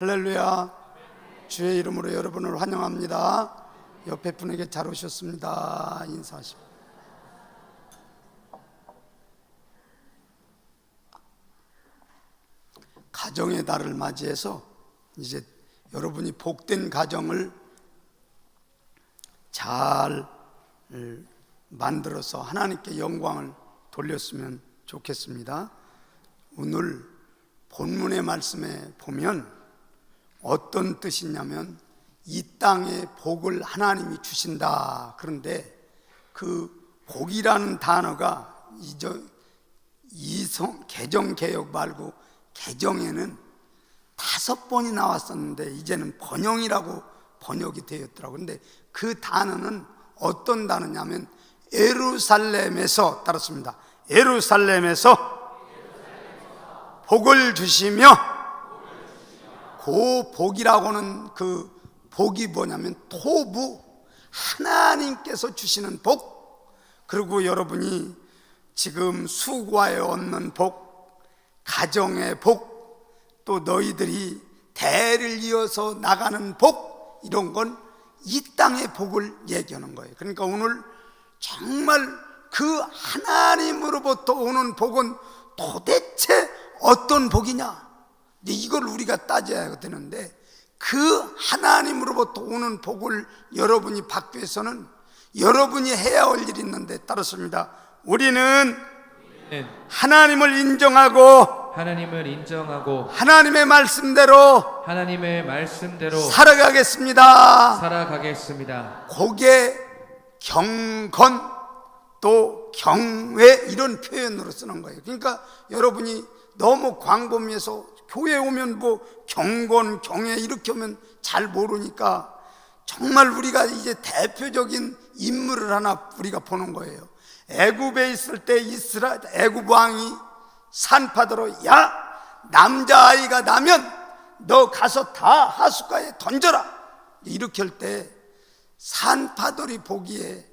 할렐루야. 주의 이름으로 여러분을 환영합니다. 옆에 분에게 잘 오셨습니다. 인사하십시오. 가정의 달을 맞이해서 이제 여러분이 복된 가정을 잘 만들어서 하나님께 영광을 돌렸으면 좋겠습니다. 오늘 본문의 말씀에 보면 어떤 뜻이냐면 이 땅에 복을 하나님이 주신다. 그런데 그 복이라는 단어가 이저 이성 개정 개혁 말고 개정에는 다섯 번이 나왔었는데 이제는 번영이라고 번역이 되었더라고. 근데 그 단어는 어떤 단어냐면 에루살렘에서 따랐습니다. 에루살렘에서 복을 주시며 그 복이라고는 그 복이 뭐냐면 토부 하나님께서 주시는 복. 그리고 여러분이 지금 수고하에 얻는 복 가정의 복 또 너희들이 대를 이어서 나가는 복 이런 건 이 땅의 복을 얘기하는 거예요. 그러니까 오늘 정말 그 하나님으로부터 오는 복은 도대체 어떤 복이냐 이걸 우리가 따져야 되는데 그 하나님으로부터 오는 복을 여러분이 받기 위해서는 여러분이 해야 할 일이 있는데 따랐습니다. 우리는 는 하나님을 인정하고 하나님을 인정하고 하나님의 말씀대로 하나님의 말씀대로 살아가겠습니다. 살아가겠습니다. 고개 경건 또 경외 이런 표현으로 쓰는 거예요. 그러니까 여러분이 너무 광범위해서 교회 오면 뭐 경건 경외 이렇게 오면 잘 모르니까 정말 우리가 이제 대표적인 인물을 하나 우리가 보는 거예요. 애굽에 있을 때 이스라 애굽 왕이 산파도로 야 남자 아이가 나면 너 가서 다 하숫가에 던져라 이렇게 할 때 산파돌이 보기에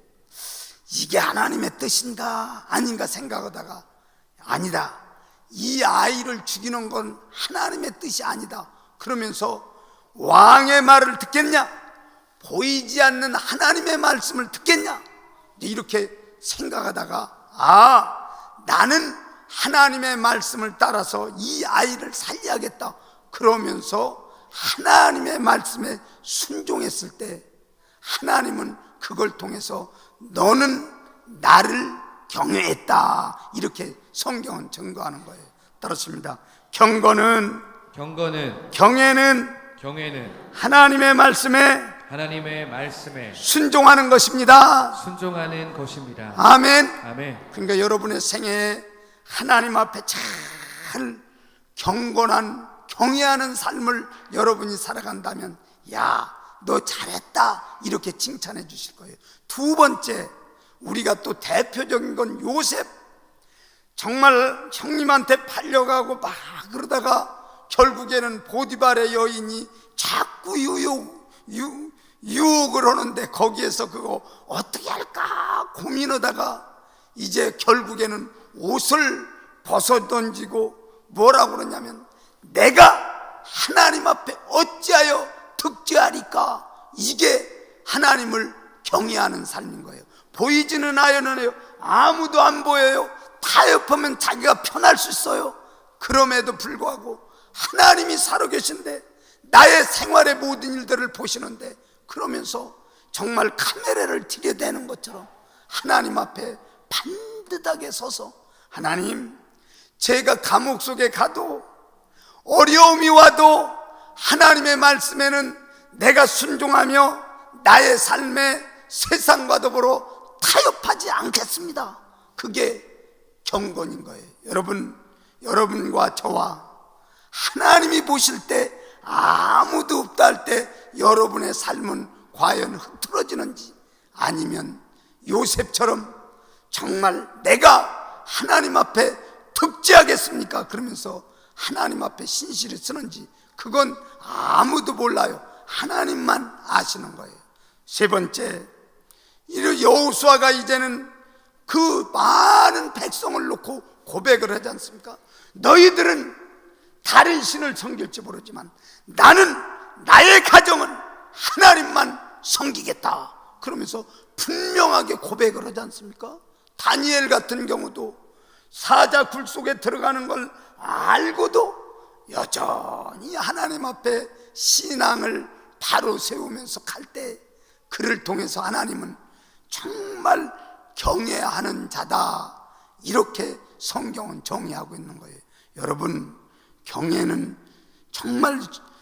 이게 하나님의 뜻인가 아닌가 생각하다가 아니다 이 아이를 죽이는 건 하나님의 뜻이 아니다. 그러면서 왕의 말을 듣겠냐? 보이지 않는 하나님의 말씀을 듣겠냐? 이렇게 생각하다가 아 나는 하나님의 말씀을 따라서 이 아이를 살려야겠다. 그러면서 하나님의 말씀에 순종했을 때 하나님은 그걸 통해서 너는 나를 경외했다. 이렇게 성경은 증거하는 거예요. 따랐습니다. 경건은 경건은 경외는 경외는 하나님의 말씀에 하나님의 말씀에 순종하는 것입니다. 순종하는 것입니다. 아멘. 아멘. 그러니까 여러분의 생애에 하나님 앞에 잘 경건한 경외하는 삶을 여러분이 살아간다면 야 너 잘했다. 이렇게 칭찬해 주실 거예요. 두 번째 우리가 또 대표적인 건 요셉. 정말 형님한테 팔려가고 막 그러다가 결국에는 보디발의 여인이 자꾸 유혹, 유, 유혹을 하는데 거기에서 그거 어떻게 할까 고민하다가 이제 결국에는 옷을 벗어 던지고 뭐라고 그러냐면 내가 하나님 앞에 어찌하여 득죄하리까? 이게 하나님을 경외하는 삶인 거예요 보이지는 않아요. 아무도 안 보여요. 타협하면 자기가 편할 수 있어요. 그럼에도 불구하고 하나님이 살아계신데 나의 생활의 모든 일들을 보시는데 그러면서 정말 카메라를 들여대는 것처럼 하나님 앞에 반듯하게 서서 하나님 제가 감옥 속에 가도 어려움이 와도 하나님의 말씀에는 내가 순종하며 나의 삶에 세상과 더불어 타협하지 않겠습니다. 그게 경건인 거예요. 여러분, 여러분과 저와 하나님이 보실 때 아무도 없다 할 때 여러분의 삶은 과연 흐트러지는지 아니면 요셉처럼 정말 내가 하나님 앞에 득지하겠습니까? 그러면서 하나님 앞에 신실히 쓰는지 그건 아무도 몰라요. 하나님만 아시는 거예요. 세 번째, 이 여호수아가 이제는 그 많은 백성을 놓고 고백을 하지 않습니까? 너희들은 다른 신을 섬길지 모르지만 나는 나의 가정은 하나님만 섬기겠다. 그러면서 분명하게 고백을 하지 않습니까? 다니엘 같은 경우도 사자 굴 속에 들어가는 걸 알고도 여전히 하나님 앞에 신앙을 바로 세우면서 갈 때 그를 통해서 하나님은 정말 경외하는 자다. 이렇게 성경은 정의하고 있는 거예요. 여러분, 경외는 정말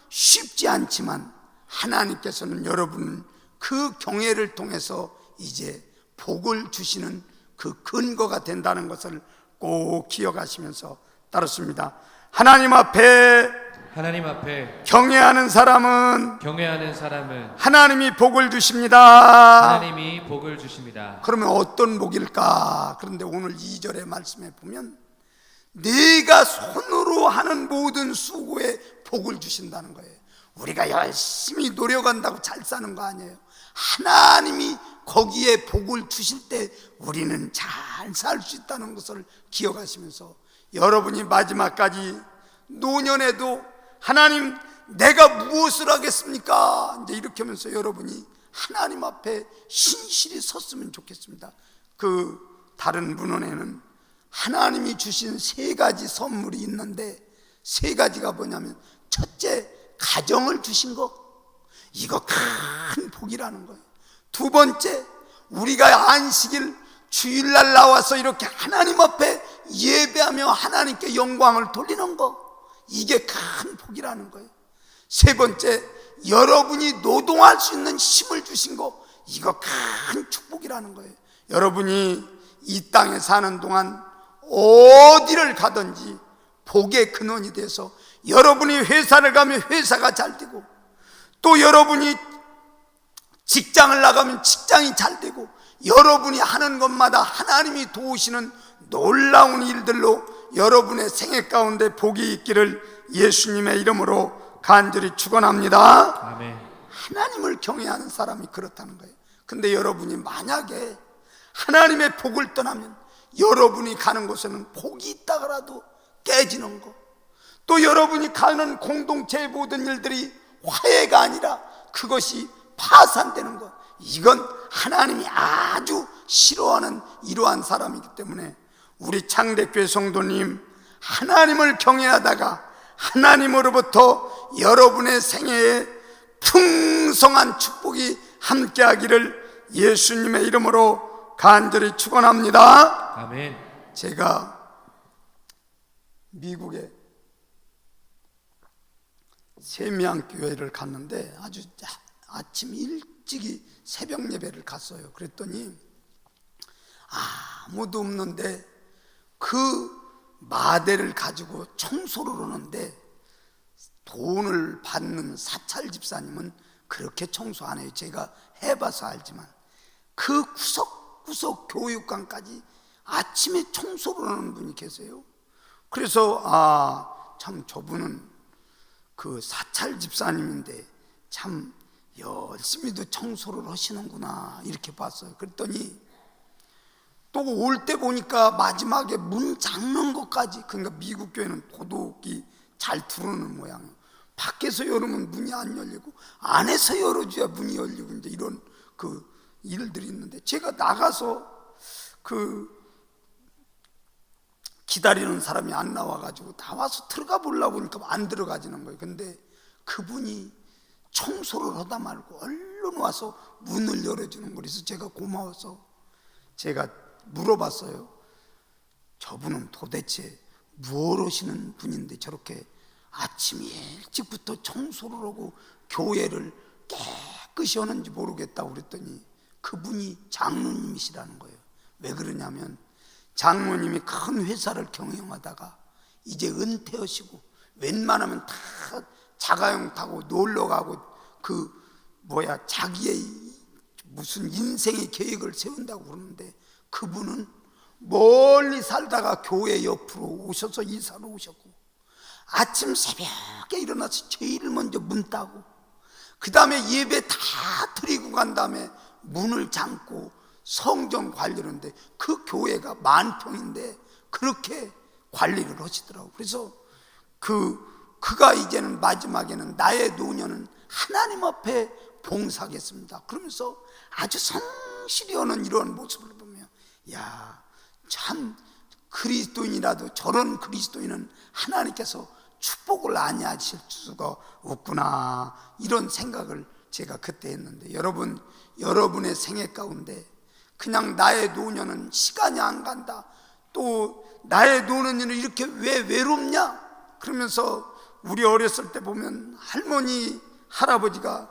쉽지 않지만 하나님께서는 여러분 그 경외를 통해서 이제 복을 주시는 그 근거가 된다는 것을 꼭 기억하시면서 따르습니다. 하나님 앞에 하나님 앞에 경외하는 사람은 경외하는 사람은 하나님이 복을 주십니다. 하나님이 복을 주십니다. 그러면 어떤 복일까? 그런데 오늘 2절의 말씀에 보면 네가 손으로 하는 모든 수고에 복을 주신다는 거예요. 우리가 열심히 노력한다고 잘 사는 거 아니에요. 하나님이 거기에 복을 주실 때 우리는 잘 살 수 있다는 것을 기억하시면서 여러분이 마지막까지 노년에도 하나님 내가 무엇을 하겠습니까? 이렇게 하면서 여러분이 하나님 앞에 신실히 섰으면 좋겠습니다. 그 다른 문헌에는 하나님이 주신 세 가지 선물이 있는데 세 가지가 뭐냐면 첫째 가정을 주신 거 이거 큰 복이라는 거예요. 두 번째 우리가 안식일 주일날 나와서 이렇게 하나님 앞에 예배하며 하나님께 영광을 돌리는 거 이게 큰 복이라는 거예요. 세 번째 여러분이 노동할 수 있는 힘을 주신 거 이거 큰 축복이라는 거예요. 여러분이 이 땅에 사는 동안 어디를 가든지 복의 근원이 돼서 여러분이 회사를 가면 회사가 잘 되고 또 여러분이 직장을 나가면 직장이 잘 되고 여러분이 하는 것마다 하나님이 도우시는 놀라운 일들로 여러분의 생애 가운데 복이 있기를 예수님의 이름으로 간절히 축원합니다. 아멘. 하나님을 경외하는 사람이 그렇다는 거예요. 근데 여러분이 만약에 하나님의 복을 떠나면 여러분이 가는 곳에는 복이 있다가라도 깨지는 거. 또 여러분이 가는 공동체의 모든 일들이 화해가 아니라 그것이 파산되는 것. 이건 하나님이 아주 싫어하는 이러한 사람이기 때문에 우리 창대교회 성도님 하나님을 경외하다가 하나님으로부터 여러분의 생애에 풍성한 축복이 함께하기를 예수님의 이름으로 간절히 축원합니다. 아멘. 제가 미국에 세미양 교회를 갔는데 아주 자- 아침 일찍이 새벽 예배를 갔어요. 그랬더니 아무도 없는데 그 마대를 가지고 청소를 하는데 돈을 받는 사찰 집사님은 그렇게 청소 안 해요. 제가 해봐서 알지만 그 구석구석 교육관까지 아침에 청소를 하는 분이 계세요. 그래서 아 참 저분은 그 사찰 집사님인데 참 열심히도 청소를 하시는구나 이렇게 봤어요. 그랬더니 또 올 때 보니까 마지막에 문 잠는 것까지 그러니까 미국 교회는 도둑이 잘 들어오는 모양이에요. 밖에서 열으면 문이 안 열리고 안에서 열어줘야 문이 열리고 이제 이런 그 일들이 있는데 제가 나가서 그 기다리는 사람이 안 나와가지고 나와서 들어가 보려고 하니까 안 들어가지는 거예요. 근데 그분이 청소를 하다 말고 얼른 와서 문을 열어주는 거예요. 그래서 제가 고마워서 제가 물어봤어요. 저분은 도대체 무엇 하시는 분인데 저렇게 아침 일찍부터 청소를 하고 교회를 깨끗이 하는지 모르겠다고 그랬더니 그분이 장로님이시라는 거예요. 왜 그러냐면 장로님이 큰 회사를 경영하다가 이제 은퇴하시고 웬만하면 다 자가용 타고 놀러 가고 그 뭐야 자기의 무슨 인생의 계획을 세운다고 그러는데 그분은 멀리 살다가 교회 옆으로 오셔서 이사로 오셨고 아침 새벽에 일어나서 제일 먼저 문 따고 그 다음에 예배 다 드리고 간 다음에 문을 잠고 성경 관리하는데 그 교회가 만 평인데 그렇게 관리를 하시더라고. 그래서 그 그가 이제는 마지막에는 나의 노년은 하나님 앞에 봉사하겠습니다. 그러면서 아주 성실히 하는 이러한 모습을 보면 야, 참 그리스도인이라도 저런 그리스도인은 하나님께서 축복을 아니하실 수가 없구나. 이런 생각을 제가 그때 했는데 여러분 여러분의 생애 가운데 그냥 나의 노년은 시간이 안 간다. 또 나의 노년은 이렇게 왜 외롭냐? 그러면서 우리 어렸을 때 보면 할머니 할아버지가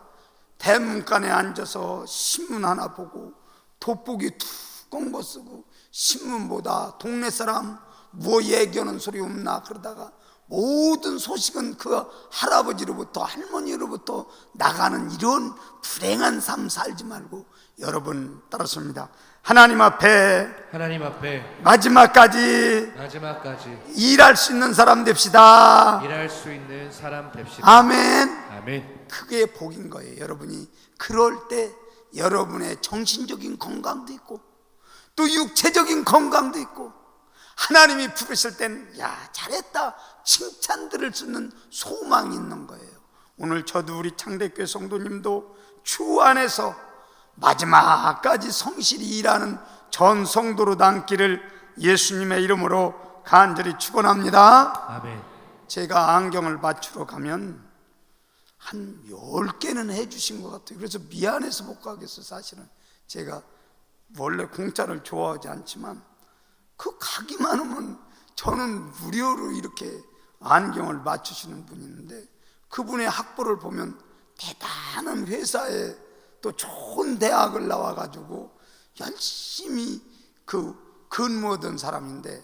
대문간에 앉아서 신문 하나 보고 돋보기 뚜 껑거 쓰고 신문보다 동네 사람 뭐 얘기하는 소리 없나 그러다가 모든 소식은 그 할아버지로부터 할머니로부터 나가는 이런 불행한 삶 살지 말고 여러분 따랐습니다 하나님 앞에 하나님 앞에 마지막까지 마지막까지 일할 수 있는 사람 됩시다 일할 수 있는 사람 됩시다. 아멘 아멘. 그게 복인 거예요. 여러분이 그럴 때 여러분의 정신적인 건강도 있고 또 육체적인 건강도 있고 하나님이 부르실 땐 야 잘했다 칭찬 들을 수 있는 소망이 있는 거예요. 오늘 저도 우리 창대교회 성도님도 주 안에서 마지막까지 성실히 일하는 전 성도로 남기를 예수님의 이름으로 간절히 축원합니다. 아멘. 제가 안경을 맞추러 가면 한 10개는 해주신 것 같아요. 그래서 미안해서 못 가겠어요, 사실은. 제가 원래 공짜를 좋아하지 않지만 그 가기만 하면 저는 무료로 이렇게 안경을 맞추시는 있는데 그분의 학벌을 보면 대단한 회사에 또 좋은 대학을 나와가지고 열심히 그 근무하던 사람인데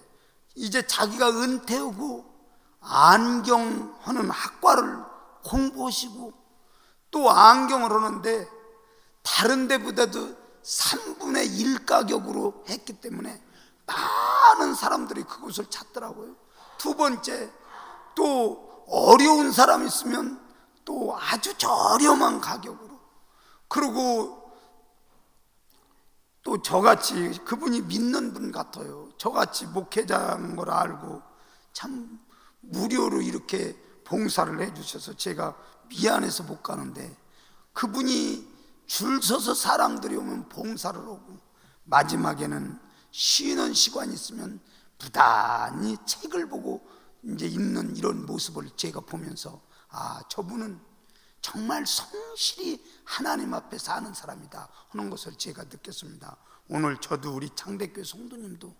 이제 자기가 은퇴하고 안경하는 학과를 공부하시고 또 안경을 하는데 다른 데보다도 3분의 1 가격으로 했기 때문에 많은 사람들이 그곳을 찾더라고요. 두 번째, 또 어려운 사람 있으면 또 아주 저렴한 가격으로. 그리고 또 저같이 그분이 믿는 분 같아요. 저같이 목회자인 걸 알고 참 무료로 이렇게 봉사를 해주셔서 제가 미안해서 못 가는데 그분이 줄 서서 사람들이 오면 봉사를 하고 마지막에는 쉬는 시간이 있으면 부단히 책을 보고 이제 읽는 이런 모습을 제가 보면서 아 저분은 정말 성실히 하나님 앞에 사는 사람이다 하는 것을 제가 느꼈습니다. 오늘 저도 우리 창대교회 성도님도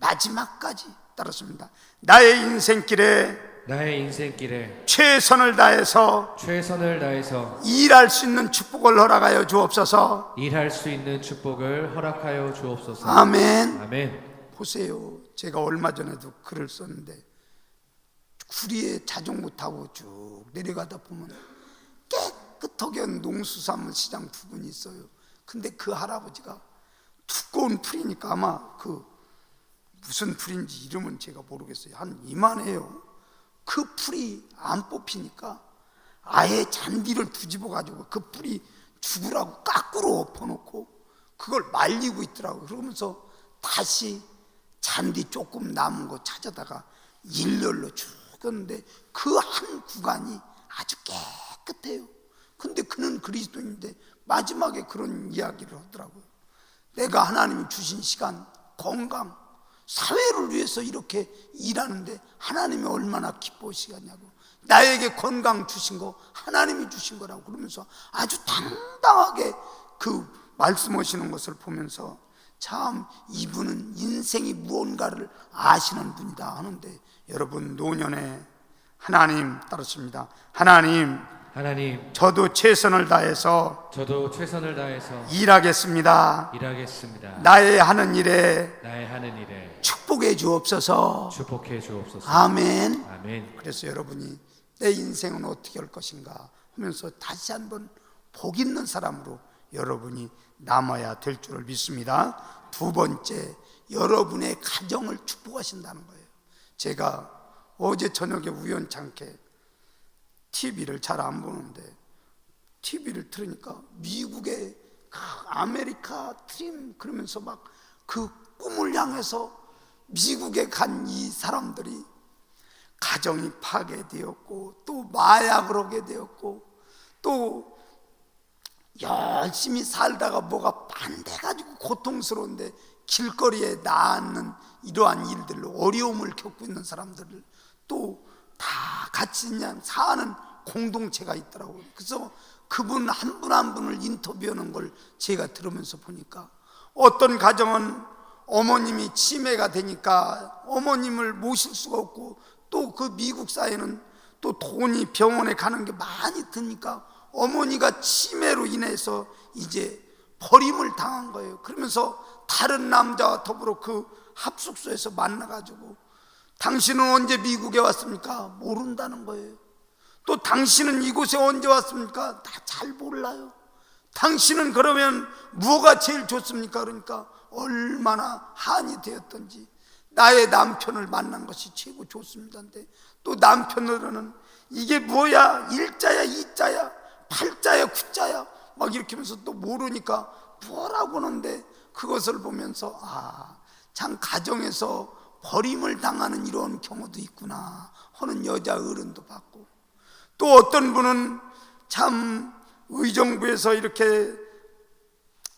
마지막까지 따랐습니다. 나의 인생길에 나의 인생길에 최선을 다해서 최선을 다해서 일할 수 있는 축복을 허락하여 주옵소서. 일할 수 있는 축복을 허락하여 주옵소서. 아멘. 아멘. 보세요. 제가 얼마 전에도 글을 썼는데 구리에 자전거 타고 쭉 내려가다 보면 깨끗하게 농수산물 시장 부분이 있어요. 근데 그 할아버지가 두꺼운 풀이니까 아마 그 무슨 풀인지 이름은 제가 모르겠어요. 한 이만해요. 그 풀이 안 뽑히니까 아예 잔디를 뒤집어 가지고 그 풀이 죽으라고 까꾸로 엎어놓고 그걸 말리고 있더라고요. 그러면서 다시 잔디 조금 남은 거 찾아다가 일렬로 쭉 했는데 그 한 구간이 아주 깨끗해요. 근데 그는 그리스도인데 마지막에 그런 이야기를 하더라고요. 내가 하나님이 주신 시간, 건강, 사회를 위해서 이렇게 일하는데 하나님이 얼마나 기뻐하시겠냐고. 나에게 건강 주신 거 하나님이 주신 거라고 그러면서 아주 당당하게 그 말씀하시는 것을 보면서 참 이분은 인생이 무언가를 아시는 분이다 하는데 여러분 노년에 하나님 따르십니다. 하나님 하나님, 저도 최선을 다해서 저도 최선을 다해서 일하겠습니다. 일하겠습니다. 나의 하는 일에 나의 하는 일에 축복해 주옵소서. 축복해 주옵소서. 아멘. 아멘. 그래서 여러분이 내 인생은 어떻게 할 것인가 하면서 다시 한번 복 있는 사람으로 여러분이 남아야 될 줄을 믿습니다. 두 번째, 여러분의 가정을 축복하신다는 거예요. 제가 어제 저녁에 우연찮게 TV를 잘 안 보는데 TV를 틀으니까 미국의 그 아메리카 트림 그러면서 막 그 꿈을 향해서 미국에 간 이 사람들이 가정이 파괴되었고 또 마약을 하게 되었고 또 열심히 살다가 뭐가 반대가지고 고통스러운데 길거리에 나앉는 이러한 일들로 어려움을 겪고 있는 사람들을 또 다 같이 그냥 사는 공동체가 있더라고요. 그래서 그분 한 분 한 분을 인터뷰하는 걸 제가 들으면서 보니까 어떤 가정은 어머님이 치매가 되니까 어머님을 모실 수가 없고 또 그 미국 사회는 또 돈이 병원에 가는 게 많이 드니까 어머니가 치매로 인해서 이제 버림을 당한 거예요. 그러면서 다른 남자와 더불어 그 합숙소에서 만나가지고 당신은 언제 미국에 왔습니까? 모른다는 거예요. 또 당신은 이곳에 언제 왔습니까? 다 잘 몰라요. 당신은 그러면 뭐가 제일 좋습니까? 그러니까 얼마나 한이 되었던지 나의 남편을 만난 것이 최고 좋습니다인데 또 남편으로는 이게 뭐야 일자야 이자야 팔자야 구자야 막 이렇게 하면서 또 모르니까 뭐라고 하는데 그것을 보면서 아 참 가정에서 버림을 당하는 이런 경우도 있구나. 하는 여자 어른도 봤고. 또 어떤 분은 참 의정부에서 이렇게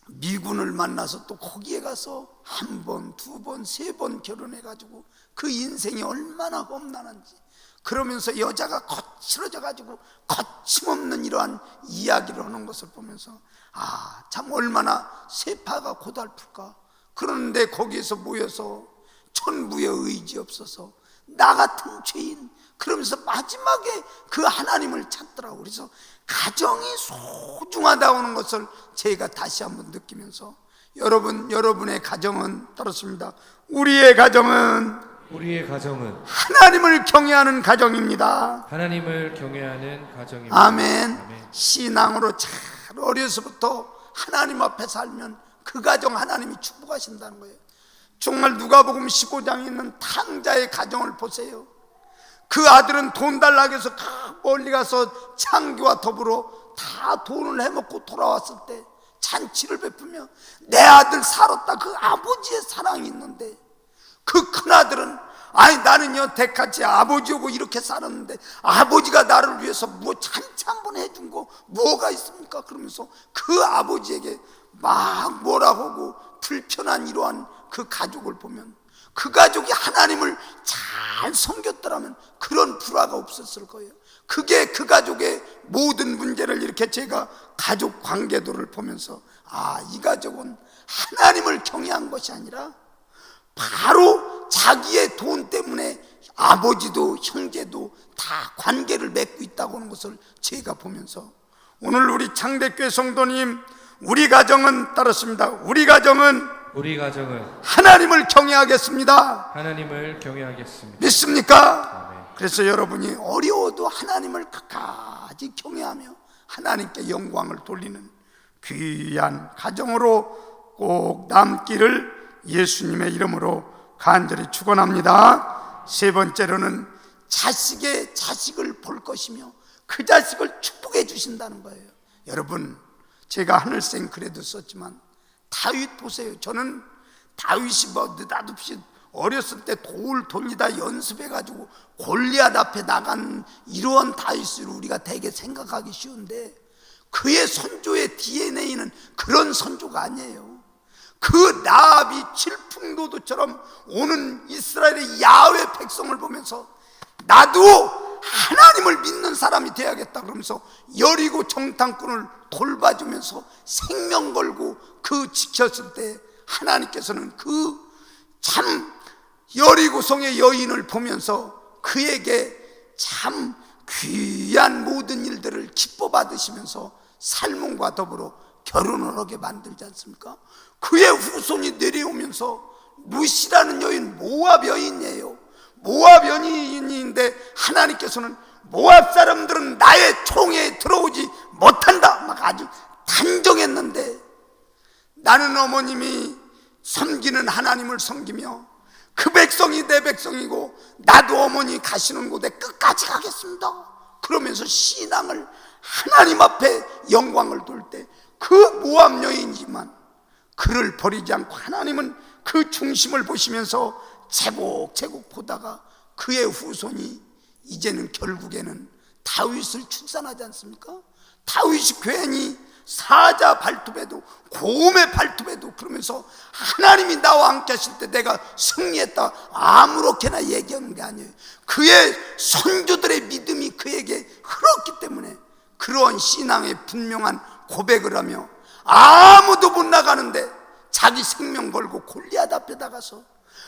미군을 만나서 또 거기에 가서 한 번, 두 번, 세 번 결혼해가지고 그 인생이 얼마나 험난한지. 그러면서 여자가 거칠어져 가지고 거침없는 이러한 이야기를 하는 것을 보면서 아, 참 얼마나 세파가 고달플까. 그런데 거기에서 모여서 천부의 의지 없어서 나 같은 죄인 그러면서 마지막에 그 하나님을 찾더라고. 그래서 가정이 소중하다는 것을 제가 다시 한번 느끼면서 여러분, 여러분의 가정은 따랐습니다. 우리의 가정은 우리의 가정은 하나님을 경외하는 가정입니다. 하나님을 경외하는 가정입니다. 아멘. 아멘. 신앙으로 잘 어려서부터 하나님 앞에 살면 그 가정 하나님이 축복하신다는 거예요. 정말 누가복음 15장에 있는 탕자의 가정을 보세요. 그 아들은 돈 달라고 해서 다 멀리 가서 창기와 더불어 다 돈을 해먹고 돌아왔을 때 잔치를 베푸며 내 아들 살았다 그 아버지의 사랑이 있는데 그 큰아들은 아니 나는 여태까지 아버지하고 이렇게 살았는데 아버지가 나를 위해서 뭐 잔치 한 번 해준 거 뭐가 있습니까? 그러면서 그 아버지에게 막 뭐라고 하고 불편한 이러한 그 가족을 보면 그 가족이 하나님을 잘 섬겼더라면 그런 불화가 없었을 거예요. 그게 그 가족의 모든 문제를 이렇게 제가 가족 관계도를 보면서 아, 이 가족은 하나님을 경외한 것이 아니라 바로 자기의 돈 때문에 아버지도 형제도 다 관계를 맺고 있다고 하는 것을 제가 보면서 오늘 우리 창대교회 성도님 우리 가정은 따랐습니다. 우리 가정은 우리 가정은 하나님을 경외하겠습니다. 하나님을 경외하겠습니다. 믿습니까? 아멘. 그래서 여러분이 어려워도 하나님을 끝까지 경외하며 하나님께 영광을 돌리는 귀한 가정으로 꼭 남기를 예수님의 이름으로 간절히 축원합니다. 세 번째로는 자식의 자식을 볼 것이며 그 자식을 축복해 주신다는 거예요. 여러분, 제가 하늘생 글에도 썼지만 다윗 보세요. 저는 다윗이 뭐 느닷없이 어렸을 때 돌 돌리다 연습해가지고 골리앗 앞에 나간 이러한 다윗을 우리가 대개 생각하기 쉬운데 그의 선조의 DNA는 그런 선조가 아니에요. 그 나비 질풍노도처럼 오는 이스라엘의 야외 백성을 보면서 나도 하나님을 믿는 사람이 돼야겠다 그러면서 여리고 정탐꾼을 돌봐주면서 생명 걸고 그 지켰을 때 하나님께서는 그 참 여리고성의 여인을 보면서 그에게 참 귀한 모든 일들을 기뻐 받으시면서 살문과 더불어 결혼을 하게 만들지 않습니까? 그의 후손이 내려오면서 무시라는 여인 모압 여인이에요. 모압 여인인데 하나님께서는 모압 사람들은 나의 총에 들어오지 못한다. 막 아주 단정했는데 나는 어머님이 섬기는 하나님을 섬기며 그 백성이 내 백성이고 나도 어머니 가시는 곳에 끝까지 가겠습니다. 그러면서 신앙을 하나님 앞에 영광을 돌 때 그 모함 여인이지만 그를 버리지 않고 하나님은 그 중심을 보시면서 제곡제곡 보다가 그의 후손이 이제는 결국에는 다윗을 출산하지 않습니까? 다윗이 괜히 사자 발톱에도 곰의 발톱에도 그러면서 하나님이 나와 함께 하실 때 내가 승리했다 아무렇게나 얘기하는 게 아니에요 그의 선조들의 믿음이 그에게 흘렀기 때문에 그런 신앙의 분명한 고백을 하며 아무도 못 나가는데 자기 생명 걸고 골리앗 앞에 나가서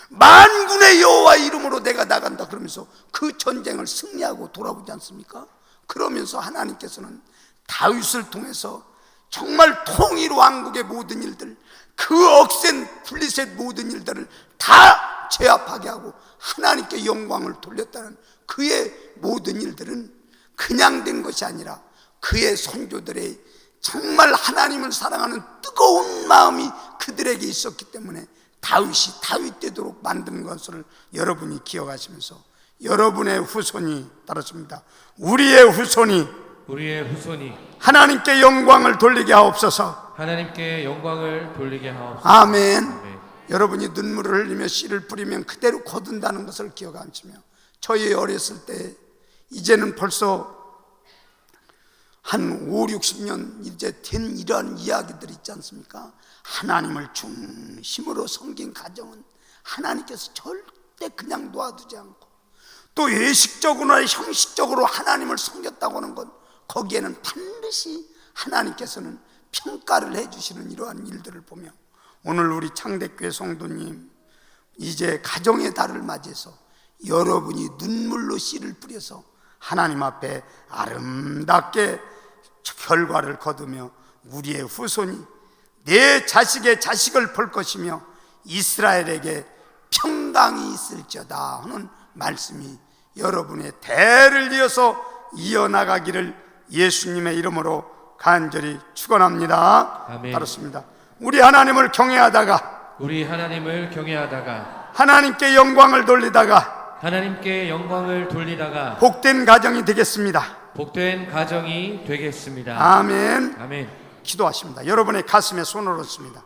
만군의 여호와 이름으로 내가 나간다 그러면서 그 전쟁을 승리하고 돌아오지 않습니까? 그러면서 하나님께서는 다윗을 통해서 정말 통일 왕국의 모든 일들 그 억센 블리셋 모든 일들을 다 제압하게 하고 하나님께 영광을 돌렸다는 그의 모든 일들은 그냥 된 것이 아니라 그의 선조들의 정말 하나님을 사랑하는 뜨거운 마음이 그들에게 있었기 때문에 다윗이 다윗 되도록 만든 것을 여러분이 기억하시면서 여러분의 후손이 따랐습니다. 우리의 후손이 우리의 후손이 하나님께 영광을 돌리게 하옵소서. 하나님께 영광을 돌리게 하옵소서. 아멘. 아멘. 여러분이 눈물을 흘리며 씨를 뿌리면 그대로 거둔다는 것을 기억하시며 저희 어렸을 때 이제는 벌써 한 5, 60년 이제 된 이러한 이야기들 있지 않습니까? 하나님을 중심으로 섬긴 가정은 하나님께서 절대 그냥 놓아두지 않고 또 예식적으로나 형식적으로 하나님을 섬겼다고 하는 건 거기에는 반드시 하나님께서는 평가를 해주시는 이러한 일들을 보며 오늘 우리 창대교회 성도님 이제 가정의 달을 맞이해서 여러분이 눈물로 씨를 뿌려서 하나님 앞에 아름답게 결과를 거두며 우리의 후손이 내 자식의 자식을 볼 것이며 이스라엘에게 평강이 있을지어다 하는 말씀이 여러분의 대를 이어서 이어나가기를 예수님의 이름으로 간절히 축원합니다. 아멘. 그렇습니다. 우리 하나님을 경외하다가 우리 하나님을 경외하다가 하나님께 영광을 돌리다가 하나님께 영광을 돌리다가 복된 가정이 되겠습니다. 복된 가정이 되겠습니다. 아멘. 아멘. 기도하십니다. 여러분의 가슴에 손을 얹습니다.